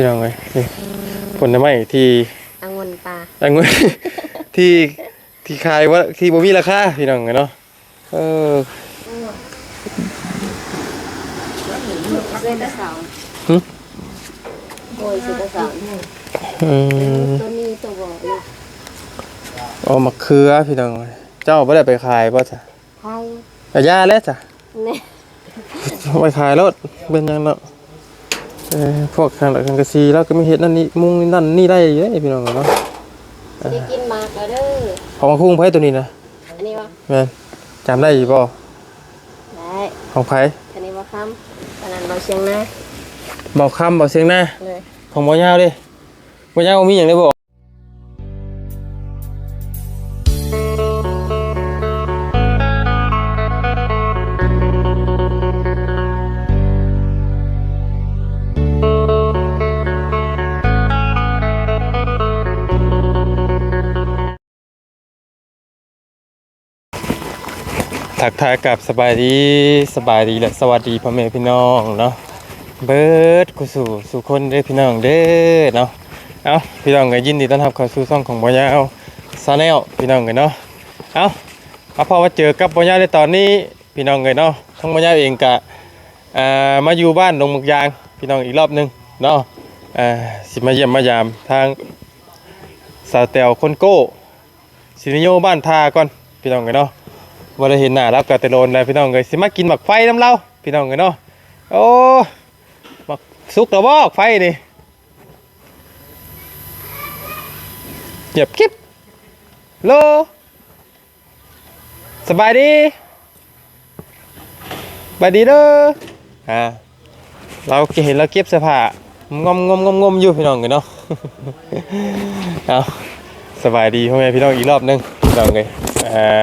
พี่น้องเอ้ยนี่ผลไม้ที่องุ่นปลาอังุ่นที่ที่ขายว่าที่บ่มีราคาพี่น้องเอ้ยเนาะเออเส้นตะเสาหึโอ้ยเส้นตะเสาอืมตัวนี้ตัวบอกนี่เอามะเขือพี่น้องเอ้ยเจ้าบ่ได้ไปขายบ่จ้ะไทยแต่ย่าแล้วจ้ะเนี่ยเอาไปขายแล้วเป็นยังเนาะเออ พวกทางทางกระซีแล้วก็มีเฮ็ดนั่นนี่มุงนี่นั่นนี่ได้อยู่เด้พี่น้องเอ้ยเนาะสิกินหมากแล้วเด้อของมาคุ้งไผตัวนี้นะอันนี้วะแม่นจำได้อยู่บ่ได้ของไผอันนี้ว่าคำอันนั้นเราเชียงนะเบาคำเบาเสียงหน้าเลยของบ่ยาวเด้บ่ยาวมีหยังได้บ่ ทักทายกับสบายดีสบายดีและสวัสดีพ่อแม่พี่น้องเนาะเบิร์ดกูสู่สู่คนเด้พี่น้องเด้เนาะเอาพี่น้องก็ยินดีต้อนรับเข้าสู่ช่องของบ่ยาวซาแนลพี่น้องกันเนาะเอาเอาพอมาเจอกับบ่ยาวในตอนนี้พี่น้องกันเนาะทั้งบ่ยาวเองกะมาอยู่บ้านดงมุกยางพี่น้องอีกรอบหนึงเนาะสิมาเยี่ยมมายามทางสาวแตวคนโก้สินิโยบ้านทาก่อนพี่น้องกันเนาะ บ่ได้เห็นหน้ารับกะแต่โลนแล้วพี่น้องเอ้ยสิมากินหมักไฟน้ำเราพี่น้องเอ้ยเนาะโอ้หมักสุกแล้วบ่ไฟนี่เหยียบคลิปโลสบายดีสบายดีเด้ออ่าเราเห็นเราเก็บเสื้อผ้างมงมงมงมอยู่พี่น้องเอ้ยเนาะเอาสบายดีพ่อแม่พี่น้องอีกรอบหนึงพี่น้องเอ้ยอ่า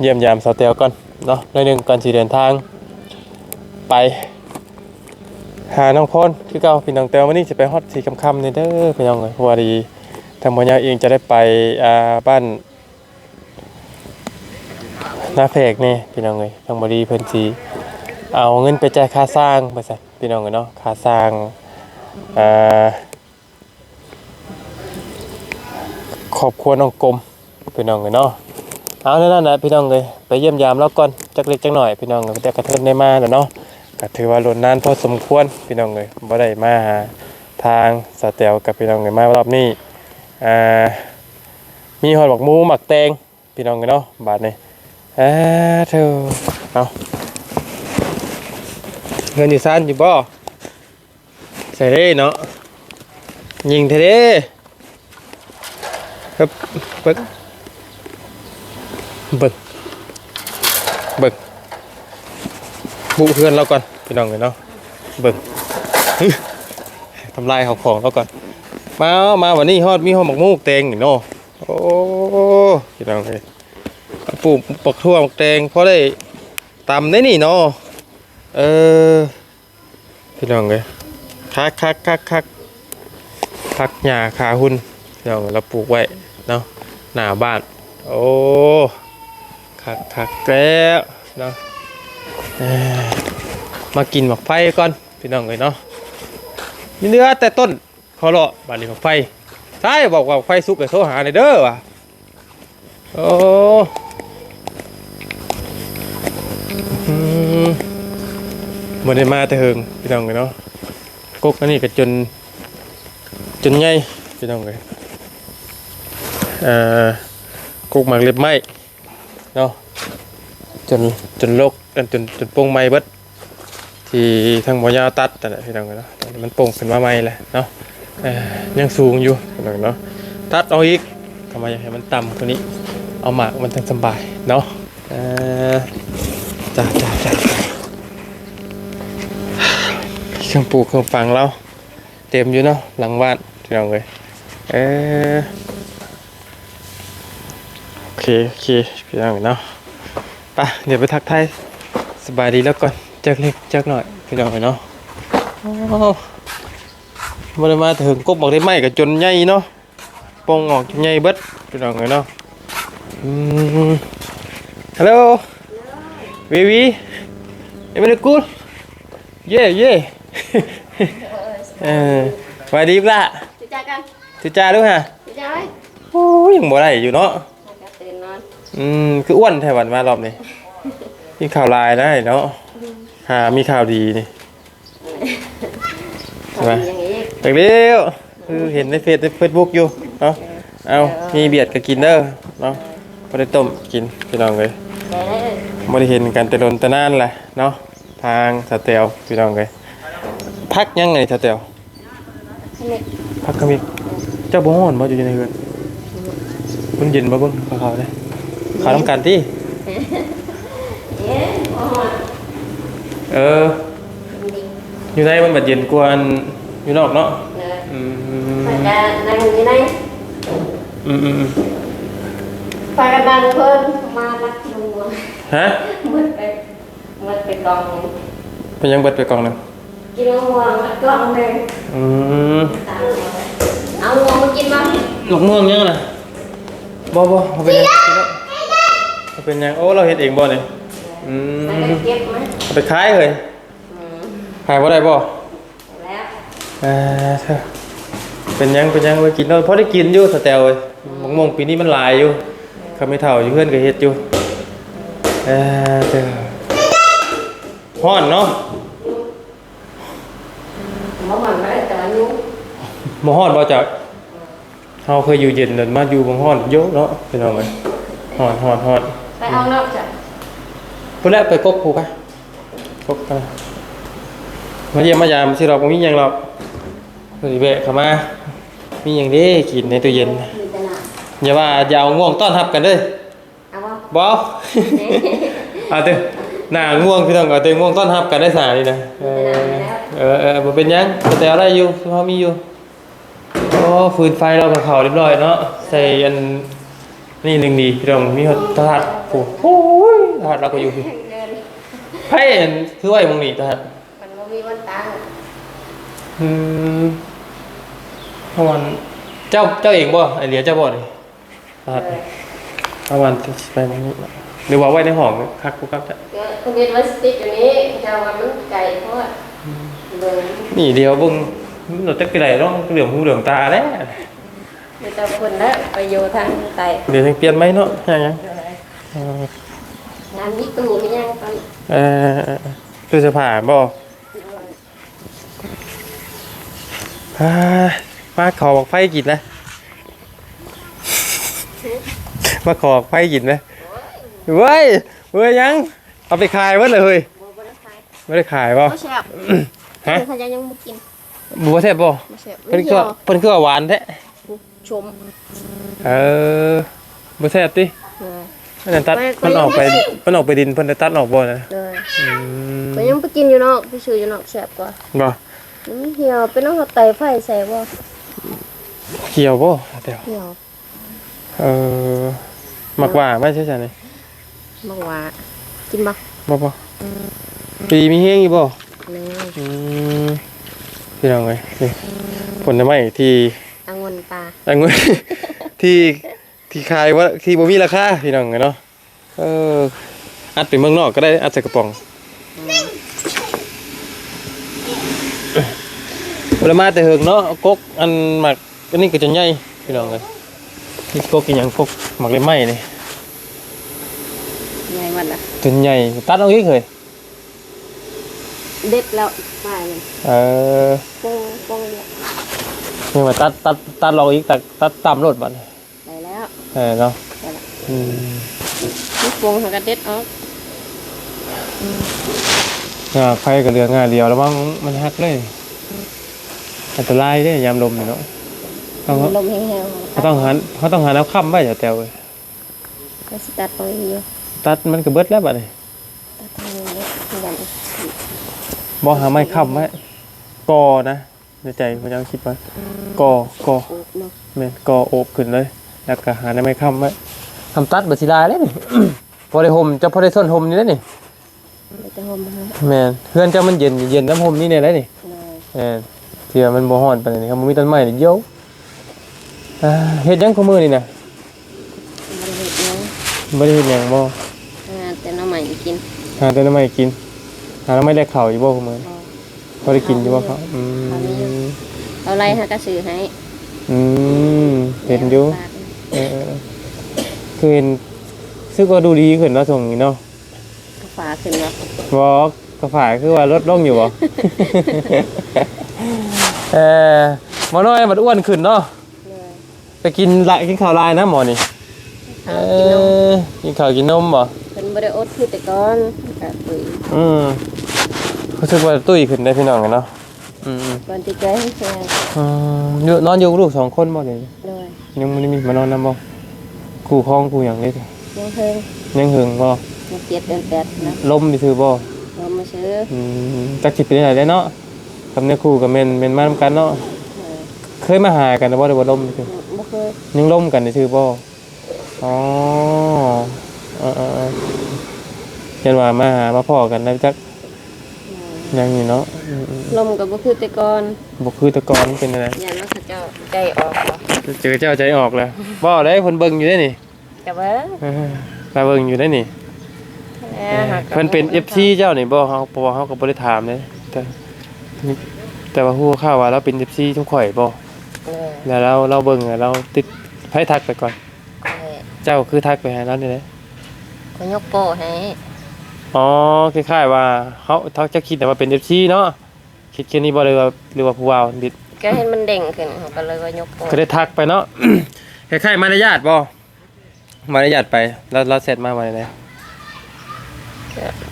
เยี่ยมยามสาวเตียวก่อนเนาะหน่อยหนึ่งก่อนสีเดินทาง ไป หาน้องพรคือเก่าพี่น้องเตียววันนี้จะไปฮอดสีคำๆนี่เด้อพี่น้องเลยพราะว่าดีทางมญาเองจะได้ไปอ่าบ้านนาแพกนี่พี่น้องเลยทางบดีเพิ่นสีเอาเงินไปจ่ายค่าสร้างไปใส่พี่น้องเลยเนาะค่าสร้างอ่าครอบครัวน้องกลมพี่น้องเลยเนาะ เอาแล้วนั่นนะพี่น้องเลยไปเยี่ยมยามแล้วก่อนจักเล็กจักหน่อยพี่น้องเลยแต่กระเทินได้มาแล้วเนาะก็ถือว่าลนนานพอสมควรพี่น้องเลยบ่ได้มาหาทางสาเตียวกับพี่น้องเลยมารอบนี้อ่ามีหอดบักมูหมักแตงพี่น้องเลยเนาะบาทนี้อ่าเธอเอาเงินอยู่ซ่านอยู่บ่ใส่ได้เนาะยิงเทเด้ครับเบิ่ง เบิ่งเบิ่งบุเพื่อนเราก่อนพี่น้องเลยเนาะเบิ่งทำลายเขาของเราก่อน มามาวันนี้ฮอดมีฮอดหมกมูกแตงนี่เนาะโอ้พี่น้องเลยปลูกปักทั่วหมกแตงพอได้ตำได้นี่เนาะเออพี่น้องเลยคักคักคักคักพักหญ้าขาหุ่นพี่น้องเราปลูกไว้เนาะหน้าบ้าน โอ้ คักคักแล้วเนาะมากินหมากไฟก่อนพี่น้องเลยเนาะมีเนื้อแต่ต้นพอเลาะบานนี้หมากไฟใช่บอกว่าหมากไฟสุกเลยโทรหาในอยเด้อว่ะโอ้มบ่ได้มาแต่เฮิงพี่น้องเลยเนาะกกอันนี้ก็จน จนใหญ่พี่น้องเลยอ่อกกหมากเล็บไม้ เนาะจนจนโลกจนจนจนโป่งไม้เบิดที่ทางหมอยาวตัดแต่นแหละพี่น้องเนาะตอนนี้มันโป่งขึ้นมาใหม่แหละเนาะเอ่อยังสูงอยู่พี่น้องเนาะตัดเอาอีกทำไมอยากให้มันต่ำกว่านี้ เอาหมากมันถึงสบายเนาะเอ่อจ้าจ้าจ้าเครื่องปลูกเครื่องฟังเราเต็มอยู่เนาะหลังบ้านพี่น้องเลยเออ โอเคโอเคพี่น้องเนาะไปเดี๋ยวไปทักทายสบายดีแล้วก่อนเจักเล็กเจักหน่อยพี่น้องเนาะโอ้มาได้มาถึงกบบอกได้ไหมกับจนใหญ่เนาะปองออกจนใหญ่เบิดพี่น้องเนาะอืมฮัลโหลวีวีเอ็มเดกูดเย่เย่เออสวัสดีล่ะจุจ้ากันจุจ้าดูฮะจุจ้าไว้โอ้ยยังบ่ได้อยู่เนาะก็ตื่นน อืมคืออ้วนแถวันมารอบนี้มีข่าวลายได้เนาะหามีข่าวดีนี่ทำอย่างนี้จากเร็วคือเห็นในเฟซในเฟซบุ๊กอยู่เนาะเอามีเบียดก็กินเด้อเนาะบ่ได้ต้มกินพี่น้องเลยแกได้เลยบ่ได้เห็นกันแต่โดนแต่นานแหละเนาะทางสเตลพี่น้องเลยพักยังไงสเตลพักก็มีเจ้าบ่ฮ้อนบ่อยู่ในเฮือนมันเย็นบ่เบิ่งขาวๆ เด้ขาวน้ำกันติเอ๊ะโอ้ยเออดีอยู่ในมันบัดเย็นกว่าอันอยู่นอกเนาะเลยอืมไปกันนั่งอยู่ไหนอืมอืมอืมไปกันนั่งเพิ่นมาลักดูฮะมืดไปมืดไปกองหนึ่งเป็นยังเบิดไปกล่องหนึงกินมะม่วงแล้วกล่องหนึ่งอืมตามมาเอามะม่วงมากินบ้างหลกม่วงยังน่ะบ่บ่เอาเป็นยั งกินแล้วเอาเป็นยังโอ้เราเฮ็ดเองบ่นี่อืไปมเก็บไหมเอาไปขายเลยอืมขายบ่ได้บ่แล้วเอ่าเธอเป็นยังเป็นยังไปกินแล้วพอได้กินอยู่สแตลเว้ยมะม่วงปีนี้มันหลายอยู่เขาไม่เท่าอยู่เพื่อนก็เฮ็ดอยู่เอ่าเธอฮ้อนเนาะมะม่วงไม่ได้แต่อายุบ่ฮ้อนบ่จักเฮาเคยอยู่เย็นนั่นมาอยู่บ่ฮ้อนเยอะเนาะพี่น้องเอ้ยฮ้อนฮ้อนฮ้อน ไปเอานอกจากพุ่นแหละไปกกผูไปกกไปมาเยี่ยมมายามสิเราบ่มีหยังหรอกเฮ้ยแวะเข้ามา มีหยังเด้กินในตู้เย็น มีแต่หนาอย่าว่าอย่าเอาง่วงต้อนรับกันเด้อเอาว่าบ่เอา เอาเด้อหน้าง่วงพี่น้องเอาเด้อง่วงต้อนรับกันได้สานี่นะเออเออเออบ่เป็นหยังแต่เอาได้อยู่เฮามีอยู่โอ้ฟืนไฟเราก็เข้าเรียบร้อยเนาะใส่อัน นี่หนึงดีพี่น้องมีฮอดตลาดโอ้โหตลาดเราก็อยู่พี่เดินไพ่อันคือไว้หมองนี้ตลาดมันบ่มีวันตังอืมเพราะวันเจ้าเจ้าเองบ่ไอเหลียเจ้าบ่นี่ตลาดเลยเพราะวันไปหม้องนี้หรือว่าไว้ในห้องคักกูครับจ้ะก็คุณเรียนวัสติกอยู่นี้จะวันมันไก่เพราะว่าเดินนี่เดียวเบิ่งมันเราจะไปไหนเนาะเหลือมหูเหลือมตาแล้ว เดี๋ยวจะคนแล้วไปโยทางไก่เดี๋ยวจะเปลี่ยนไหมเนาะยังยังเอ่อน้ำมีตู้มียังตอนเอ่อตู้เสื้อผ้าบ่อ่ามาขอบอกไฟกินนะมาขอบอกไฟกินนะเว้ยเว้ยยัง เอาไปขายเว้ยเลยเฮ้ยบ่บ่ได้ขายไม่ได้ขายบ่บ่แซ่บฮะถ้ายังยังบ่กินบัวแซ่บบ่บ่แซ่บเพิ่นก็เพิ่นก็หวานแท้ ชมเออบัวแซ่บติเลยมันนะตัดไม่มันออกไปไม่มันออกไปดินเพิ่นได้ตัดออกบ่นะเลยอืมก็ยังไปกินอยู่นอกไปซื้ออยู่นอกแซ่บกว่าบ่มันเหี่ยวเป็นน้องเอาไตไฟใส่บ่เกี่ยวบ่เดี๋ยวเหี่ยวเออมักว่าไม่ใช่จ้ะนี่บ่ว่ากินบ่บ่บ่ปีมีเฮงอีบ่เลยอืมพี่น้องเอ้ยนี่ผลไม้ที่องุ่น ปลาอังุ่น ที่ที่ขายว่าที่บ่มีราคาพี่น้องเอ้ยเนาะเอออัดไปเมืองนอกก็ได้อัดใส่กระป๋องผลไม้แต่เหิงเนาะกกอันหมักอันนี้ก็จะใหญ่พี่น้องเอ้ยนี่กกอีหยังกกหมักเลยไหม้นี่ไงมันล่ะจนใหญ่ตัดเอาอีกเลยเด็ดแล้วปลาเลยเออโป้งโป้งเนี่ย นี่มาตัดตัดตัดเราอีกตัดตัดตามรถบัดนี้ได้แล้วเออเนาะได้แล้วอืมนี่โป้งเขาก็เด็ดออกงาไฟกับเรืองาเดียวแล้วมั้งมันหักเลยอันตรายเด้ยามลมนี่เนาะต้องลมแห้งๆเขาต้องหันเขาต้องหันเอาค้ำไว้อย่าแตวเว้ยก็สิตัดไปอยู่ตัดมันก็เบิดแล้วบัดนี้ตัดทางนี้ยันบ่หาไม้ค้ำไว้กอนะ ในใจพระเจ้าคิดว่ากอกอโอบเนาะแม่นกอโอบขึ้นเลย แล้วก็หาไม้ค้ำไว้ทำตัดบัดสิได้เลยนี่ พอได้ห่มจะพอได้ส้นห่มนี่แล้วนี่ไปจะห่มให้แม่นเพื่อนเจ้ามันเย็นเย็นน้ำห่มนี่เนี่ยแหละนี่เลยแม่นเที่ยมันบ่ฮ้อนปานนี้ครับมันมีต้นไม้นี่เยอะอ่าเฮ็ดหยังของมือนี่น่ะมันเห็ดเนาะบ่ได้เฮ็ดหยังบ่งานแต่น้ำใหม่กินหาแต่น้ำไม้กินหาน้ำไม้ได้ข้าวอยู่บ่ของมือพอได้กินอยู่บ่ครับอืม ไล่หากระสือให้อืมเห็นอยู่ฝากเออคือเห็นซึกว่าดูดีขึ้นเนาะตรงนี้เนาะก็ฝากขึ้นว่าบอกกระฝ่ายคือว่าลดลงอยู่บ่เออหมอน้อยมันอ้วนขึ้นเนาะเลยไปกินละกินข้าวลายนะหมอนี่เอากินนมเออกินข้าวกินนมบ่เป็นบริโอดคือแต่ก่อนกับปุ๋ยอืมรู้สึกว่าตุ้ยขึ้นได้พี่น้องกันเนาะ อืมก่อนที่ใจให้แฟนอืมอยู่นอนอยู่กับลูกสองคนบ่เนี่ยเลยยังไม่ได้มีมานอนนำบ่กูคล้องกูอย่างนี้ยังเพิ่งยังหึงบ่มาเจ็ดเดือนแปดนะลมไปซื้อบ่เรามาซื้ออืมจักสิเป็นจังไดได้เนาะกับเนี่ยครูกับแม่นแม่นมานํกันเนาะเลยเคยมาหากันบ่ได้บ่ลมไปซื้อบ่เคยยังล่มกันในชื่อบ่อ๋อเออเออเห็นว่ามาหามาพ่อกันแล้วจักยังอยู่เนาะ ลมกับบ่คือแต่ก่อนบ่คือแตะกอนเป็นอะไรยันว่าเขาเจ้าใจออกบ่เจอเจ้าใจออกแล้วบ่ได้เพิ่นเบิ่งอยู่ได้นี่แต่ว่าเออมาเบิ่งอยู่ได้นี่แหม่หากับเพิ่นเป็น FC เจ้านี่บ่เฮาเพราะว่าเฮาก็บ่ได้ถามเลยแต่แต่ว่าฮู้ข่าวว่าเราเป็น FC ทุกข่อยบ่เลยแล้วเราเราเบิ่งอะเราติดไผทักไปก่อนเลยเจ้าคือทักไปหาเรานี่แหละ ก็ยกโป้ให้อ๋อคล้ายๆว่าเขาเขาจะคิดแต่ว่าเป็น FC เนาะ คิดแค่นี้บ่เลยว่าหรือว่าผู้ว่าดิก็เห็นมันเด้งขึ้นเขาก็เลยว่ายกโป้ก็ได้ทักไปเนาะ คล้ายๆมารยาทบ่มารยาทไปแล้วเราเสร็จมาวันไหน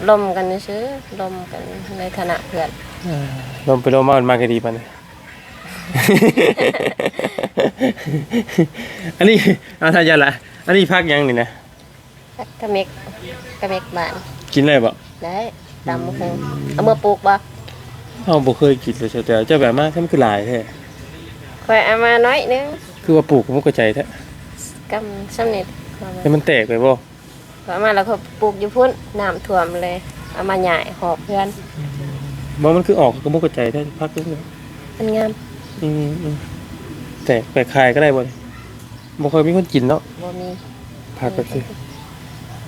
ลมกันซื้อลมกันในฐานะเพื่อนลมไปลมมามันมาก็ดีปานนี้อันนี้เอาทายาละ อันนี้พักยังนี่นะกระเมกกระเมกบ้าน กินได้บ่ได้ตามมือเพิ่งเอามือปลูกบ่ เฮาบ่เคยกินเลยแต่เจ้าแบบมาทำคือหลายแท้ค่อยเอามาน้อยนึงคือว่าปลูกมันก็ใจแท้กำสำเร็จเอามาให้มันแตกไปบ่เอามาแล้วก็ปลูกอยู่พุ่นน้ำท่วมเลยเอามาใหญ่หอบเพื่อนบ่มันคือออกก็บ่ก็ใจแท้พักนึงเลยมันงามอืมอืมแตกไปขายก็ได้บ่นี่บ่ค่อยมีคนกินเนาะบ่มีผักแบบนี้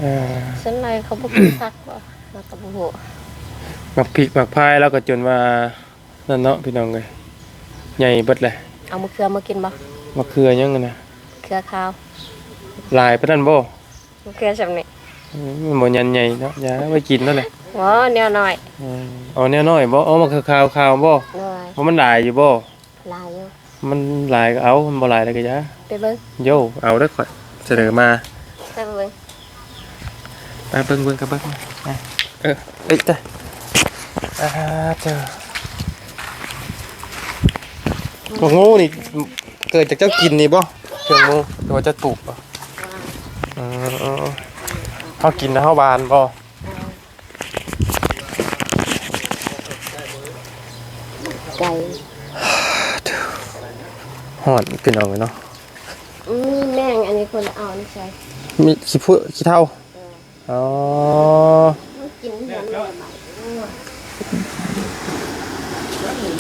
อ่าฉันเลยเขาบ่กินผักบ่แล้วก็บ่ฮู้ห มักพริกหมักพายแล้วก็จนว่านั่นเนาะพี่น้องเลยใหญ่เบิดเลยเอามะเขือมากินบ่มะเขือยังไงนะเขือขาวลายปะนั่นบ่มะเขือสำนี้อืมมันบ่ยันใหญ่เนาะอย่าไว้กินนั่นแหละอ๋อแนวน้อยอืมเอาแนวน้อยบ่เอามะเขือขาวขาวบ่น้อยเพราะมันหลายอยู่บ่ลายอยู่มันหลายก็เอามันบ่หลายแล้วก็อย่าไปเบิ่งโยเอาเด้อข่อยเสนอมาไปเบิ่งไปเบิ่งเบิ่งกับเบิ่งไปเออเอ้ยจ้ะ อ่าเจ้าบ่งูนี่เกิดจากเจ้ากินนี่บ่เชียงงูหรือว่าเจะปลูกบ่อืมเขากินนะเขาบานบ่ไก่หอนพี่น้องเลยเนาะอืมแม่งอันนี้คนละเอานี่ใส่มีขี้พุขี้เท่าอ๋อมันกินเหมือน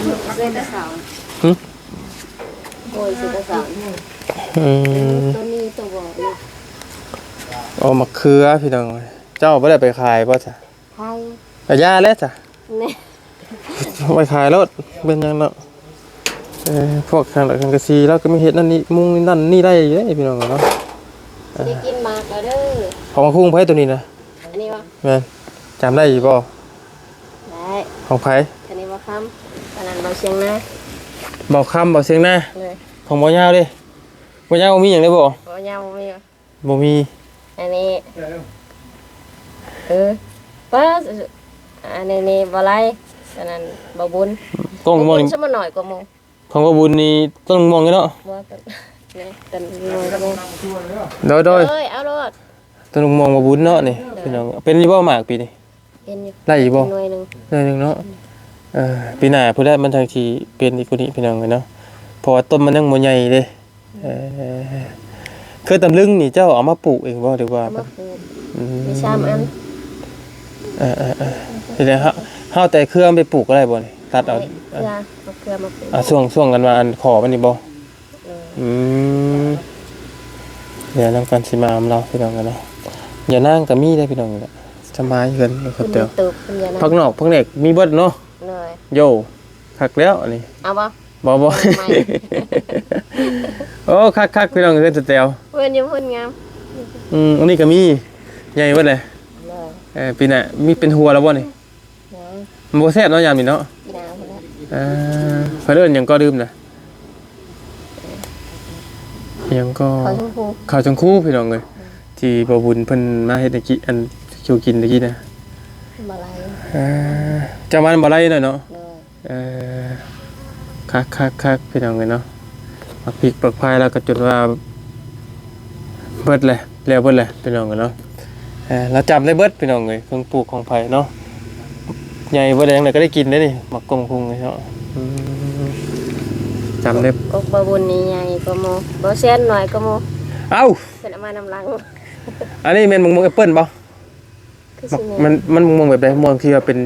เลยใหม่สื้อกระสาหึโอ้ยเสื้อกระสาวอืมตัวนี้ตัวบอกนี่เอามะเขือพี่น้องเจ้าไม่ได้ไปขายป่ะจ้ะไทยกระยาแล้วจ้ะนี่เอาไปขายแล้วเป็นยังเนาะเออพวกขังหลักขังกระซีแล้วก็ไม่เห็นนั่นนี่มุ้งนั่นนี่ได้เยอะพี่น้องเนาะได้กินมากแล้วเด้อของมาคุ้งไผ่ตัวนี้นะอันนี้วะแม่นจำได้อยู่บ่ได้ของไผ่อันนี้ว่าคำ อันนั้นเราเชียงนะบอกคำบอกเสียงหน้าเลยของบ่ยาวดิบ่ยาวบ่มีอย่างได้บ่โอ้ยาวมีวะบ่มีอันนี้เออป้าอันนี้นี่บ่ไรอันนั้นบ่บุญกล้องบ่มองบุญนี่สมหน่อยกว่าหมูของบ่บุญนี่ต้องมองอยู่เนาะบ่กันนี่ตันหน่อยกว่าหมูโดยโดยเอ้ยเอาโลดต้องมองบ่บุญเนาะนี่พี่น้องเป็นอยู่บ่หมากปีนี้เป็นอยู่ได้อยู่บ่หน่วยหนึงได้หนึงเนาะ เออปีหน้าพุ่นแรกมันทางสิเป็นอีกคนนี้พี่น้องเอ้ยเนาะเพราะว่าต้นมันยังบ่ใหญ่เด้เออเคยตำลึงนี่เจ้าเอามาปลูกเองบ่หรือว่าเอามาปลูกอืมมีสามอันเออเออเออทีนี้เฮาเฮาแต่เครื่องไปปลูกอะไรบ่นี่ตัดเอาเกลือเอาเกลือมาปลูกอะช่วงช่วงกันว่าอันขอมันนี่บ่เอออืมเดี๋ยวนํกันสิมาอำเราพี่น้องกันเนาะอย่านั่งก็มีได้พี่น้องนี่แหละสบายเกินครับคุณเตียวตูบคุณยานะพักนอกพักเน็กมีเบิดเนาะ เลยโยคักแล้วอันนี้เอาบ่บ่บ่ไม่โอ้คักคักพี่น้องเอ้ยสเตลเพื่อนอยิ้มเพื่อนงามอืมอันนี้ก็มีใหญ่เบิดเลยเลยเออปีน่ะมีเป็นหัวแล้วบ่นี่นะมันบ่แซ่บเนาะยามนี่เนาะหนาวแล้วเออเพิ่นเอิ้นหยังก็ดื่มน่ะหยังก็ ขอชมพูข้าวจังคู่พี่น้องเอ้ยที่บ่บุญเพิ่นมาเฮ็ดให้กินอันคิวกินตะกี้นะมาลาย เออจะมันบ่ไรหน่อยเนาะเลยเออคักคักคักพี่น้องเลยเนาะปักพริกปักพายแล้วก็จนว่าเบิดเลยแล้วเบิดเลยพี่น้องเลยเนาะเออเราจำได้เบิดพี่น้องเลยเครื่องปลูกของไผ่เนาะใหญ่เบิดแรงเลยก็ได้กินได้นี่หมักกลมคุงเลยเนาะอืมจำได้กบบุญนี่ใหญ่ก็โมบ่เส้นหน่อยก็โมเอ้าเป็นเอามานำลังอันนี้แมันมงมงแอปเปิ้ลป่ะ คือสิมันมันมงมงแบบใดมงที่ว่าเป็น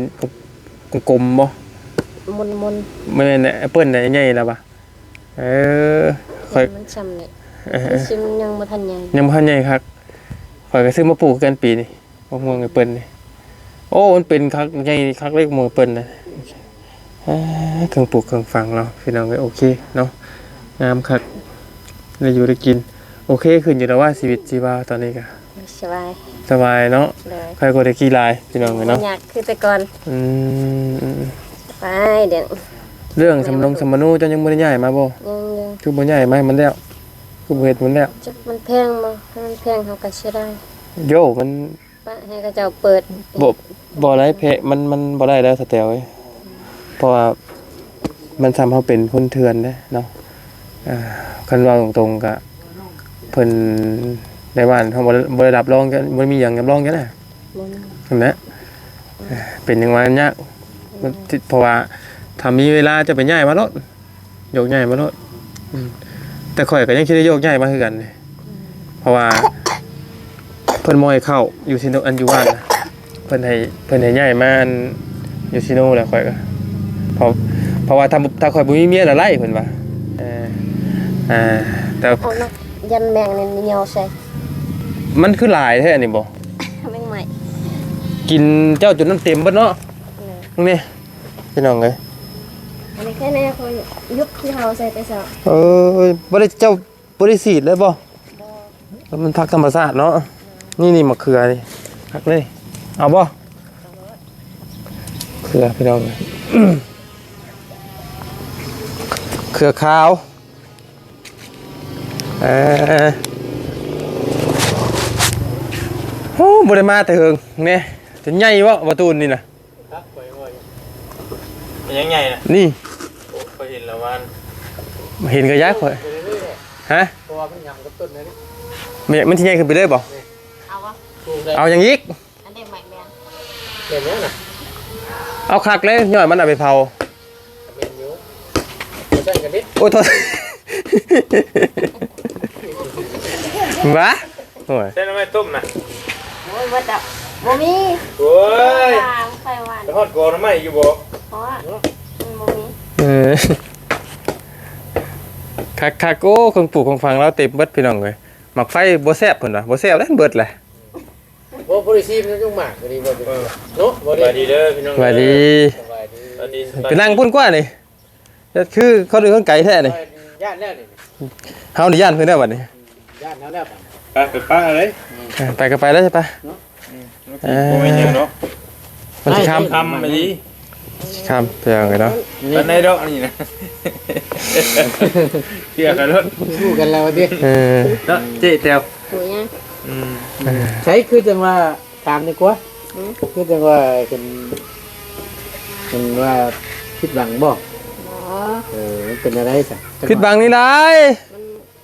กลมๆป่ะมุนมุนไม่เป็นแอปเปิ้ลไหนใหญ่แล้วป่ะเออค่อยมันช้ำเนี่ยเออ คือซิมยังบ่ทันใหญ่ยังบ่ทันใหญ่ครับข่อยก็ซื้อมาปลูกกันปีนี่มะม่วงไอ้เปิ้นนี่ โอ้ มันเป็นคักใหญ่คักเล็กมะม่วงไอ้เปิ้นนะอ่าเครื่องปลูกเครื่องฝังเนาะพี่น้องก็โอเคเนาะ งามคักได้อยู่ได้กิน โอเคขึ้นอยู่แล้วว่าชีวิตชีวาตอนนี้ก็ สบายสบายเนาะเลยใครก็ได้กี่ลายพี่น้องเนาะอยากคือแต่ก่อนอืมอืมไปเดี๋ยวเรื่องสำนงสำมนูเจ้ายังบ่ได้ใหญ่มาบ่ยังยังคือบ่ใหญ่มาให้มันแล้วคือบ่เฮ็ดมันแล้วจักมันแพงบ่ถ้ามันแพงเขาก็สิได้โยมันปะให้เขาเจ้าเปิดบ่บ่ได้เพะมันมันบ่ได้แล้วสเตลเว้ยเพราะว่ามันทำให้เป็นคนเถื่อนเด้เนาะอ่าคันว่าตรงๆก็เพิ่น ได้บ้านเฮาบ่ได้บ่ได้รับรองกันบ่มีหยังรับรองกันน่ะมุนนั่นแหละเอ่อเป็นจังหวะนั้นยากมันติเพราะว่าถ้ามีเวลาจะไปย้ายมาโลดโยกย้ายมาโลดอืมแต่ข่อยก็ยังคิดได้โยกย้ายมาคือกันเด้เพราะว่าเพิ่นมอยเข้าอยู่ซิโนอันอยู่บ้านน่ะเพิ่นให้เพิ่นให้ย้ายมาอันอยู่ซิโนแหละข่อยก็เพราะเพราะว่าถ้าถ้าข่อยบ่มีเมียน่ะไล่เพิ่นว่าเอออ่าแต่เอานะยันแมงนี่เหนียวใส่ มันคือหลายแท้อันนี่บ่แมงใหม่กินเจ้าจนน้ำเต็มเบิดเนาะเลยตรงนี้พี่น้องเอ้ยอันนี้แค่นี้คนยุบที่เฮาใส่ไปซะเออบริเจ้าบริสีดเลยบ่แล้วมันพักธรรมชาติเนาะนี่นี่มะเขือนี่พักเลย เอาบ่เขือพี่น้องเขือขาวเออ โอ้บริมาแต่เฮิงเนี่ยจะใหญ่วะประตูนี่นะครับไปว่าเป็นยังไงนะนี่โอ้เคยเห็นแล้ววันเห็นกระยักข่อยฮะเพราะว่ามันยำกับต้นนี่มันมันที่ใหญ่ขึ้นไปเลยบ่เอาวะปลูกได้เอาอย่างยิกอันนี้ใหม่แมงเป็นยังน่ะเอาคักเลยย่อยมันเอาไปเผาเป็นอยู่ไม่ใช่กันดิโอ้ยโทษวะโอ้ยใช่ไหมต้มนะโอ้ยบ่ดับบ่มีโอ้ยทางไฟหวานแล้วทอดกอทำไมอยู่บ่เพราะว่ามันบ่มีเออคักคักโอ้เครื่องปลูกของฟังเราเต็มเบิดพี่น้องเลยหมักไฟบ่แซ่บเพิ่นว่ะบ่แซ่บแล้วเบิดแหละโอ้โพลิซีมันต้องหมากก็ดีบ่ดีเนาะบ่สดีบายดีเด้อพี่น้องสวัสดีสบายดีสวัสดีไปนั่งพุ่นกว่านี่จะคือเขาดูคนไก่แท้นี่ญาติแล้วนี่เฮานี่ย่านเพิ่นได้บัดนี้ญาติแล้วแล้วป่ะ ไปไปป้าอะไรเออไปก็ไปแล้วใช่ปะเออโอ้ยเดี๋ยวเนาะมันสิคํทำไปดิคํเพียงเลยเนาะตอนในดอกนี่นะเกี่ยวกันรถสู้กันแล้วดิเออเนาะเจ๊เตียวหูยังอืมใช้คือจังว่าตามดีกว่าคือจังว่าเป็นเป็นว่าคิดหวังบ่อ๋อเออมันเป็นอะไรซะคิดบังนี่ได้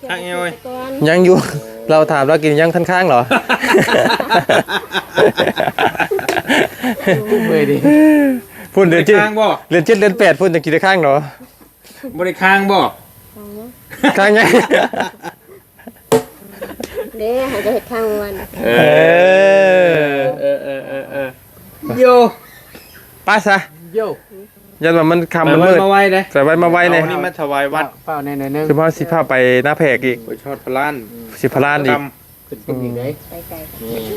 ทักเงี้ยเว้ยก่อนยังอยู่ เราถามเรากินยังข้างๆเหรอ เมื่อยดิพุ่นเดือนเจ็ดข้างบ่เดือนเจ็ดเดือนแปดพุ่นจะกินได้ข้างเหรอบริข้างบ่ข้างยังเด้ให้จะเฮ็ดข้างวันเอเออเออเออเออเออโยป้าซะโย ยันว่ามันคำมามันไว้มืดมาไว้เลยใส่ไว้มาไว้เนี่ยอานี่มาถวายวัดเป้าในในนึงคือพ่อสิพาไปหน้าแพกอีกไปชอดพลานสิพลานอีกขึ้นเป็นอีกได้ไปไกล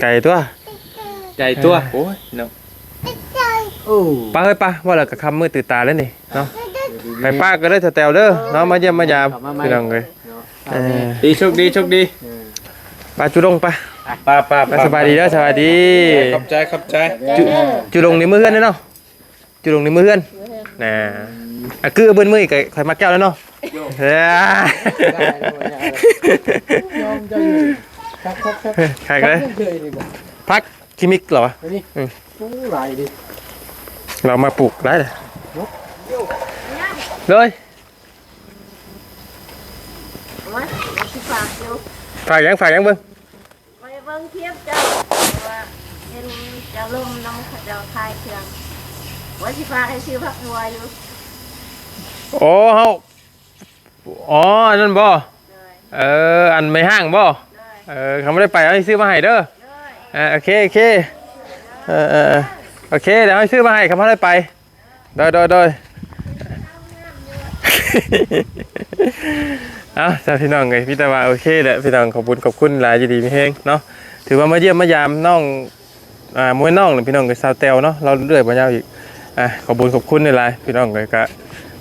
ไก่ตัวใจตัวโอ้ยเนาะโอ้ป้าเฮ้ยป้าว่าเรากับคำมืดตื่นตาแล้วนี่เนาะดไปป้าก็ได้แถวๆเด้อเนาะมาเยี่ยมมายามพี่น้องเลยเนาะเออดีโชคดีโชคดีเออไป้าจุลงไป้าป้าป้าไปสบายดีเด้อสบายดีขอบใจขอบใจจุจุลงในมือเฮือนเนาะจุลงในมือเฮือน น่ะอะคือเบิ้นมืออีกข่อยมาแก้วแล้วเนาะเฮ้ยได้ได้ได้ยอมเจ้าอยู่ครับครับครับใครก็ได้เคยนี่บ่พักคิมิกเหรอวะอันนี้อืมโอ้หลายดิเรามาปลูกได้เลยเลยมาสิฝากอยู่ฝากยังฝากยังเบิ้งไปเบิ่งเทียบเจ้าว่าเห็นเจ้าลมน้ำเขาเจ้าคายเครื่อง ว่าสิฝากให้ซื้อผักบัวอยู่โอ้เฮาอ๋ออันนั้นบ่เลยเอออันไม่ห้างบ่เลยเออเขาไม่ได้ไปเอาให้ซื้อมาให้เด้อเลยเออโอเคโอเคเออเออเออโอเคเดี๋ยวให้ซื้อมาให้เขาไม่ได้ไปโดยโดยโดยเอาจ้าพี่น้องไงพี่ตาว่าโอเคแหละพี่น้องขอบคุณขอบคุณหลายยินดีพี่เฮงเนาะถือว่ามาเยี่ยมมายามน้องอ่ามวยน้องหรือพี่น้องกับสาวเตลเนาะเราเรื่อยมายาวอีก อะขอบคุณขอบคุณในไลน์พี่น้องเลยก็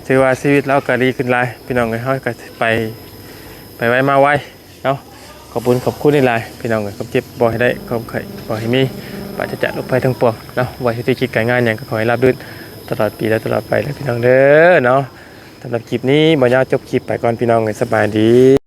ถือว่าชีวิตเราก็ดีขึ้นหลายพี่น้องเลยเขาก็ไปไปไว้มาไว้เนาะขอบคุณขอบคุณในไลน์พี่น้องเลยความเจ็บบ่ให้ได้ความไข่บ่ให้มีปัจจัยลุกไปทั้งปวงเนาะไว้ที่คิดการงานอย่างก็ขอให้รับรื่นตลอดปีและตลอดไปเลยพี่น้องเด้อเนาะสำหรับคลิปนี้บอยาวจบคลิปไปก่อนพี่น้องเลยสบายดี